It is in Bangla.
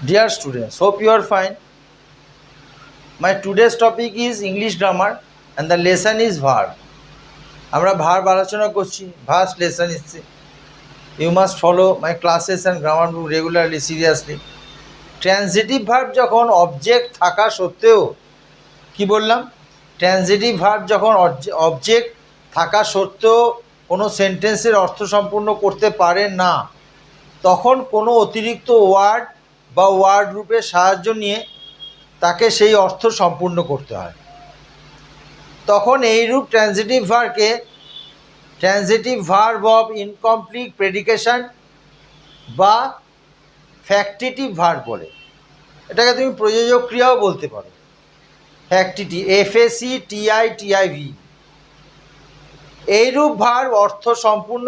Dear students, hope you are fine. My today's topic is English grammar and the lesson is verb. আমরা ভার্ব আলোচনা করছি ভার্স লেসন ইচ্ছে you must follow my classes and grammar book regularly seriously transitive verb যখন অবজেক্ট থাকা সত্ত্বেও কি বললাম ট্রানজিটিভ ভার্ব যখন অবজেক্ট থাকা সত্ত্বেও কোনো সেন্টেন্সের অর্থ সম্পূর্ণ করতে পারে না তখন কোনো অতিরিক্ত ওয়ার্ড বা ওয়ার্ড রূপের সাহায্য নিয়ে তাকে সেই অর্থ সম্পূর্ণ করতে হয়। তখন এই রূপ transitive ভার্বকে transitive verb of incomplete predication বা ফ্যাক্টিটিভ ভার্ব বলে। এটাকে তুমি প্রযোজক ক্রিয়াও বলতে পারো। ফ্যাক্টিটি F A C T I T I V এইরূপ ভার্ব অর্থ সম্পূর্ণ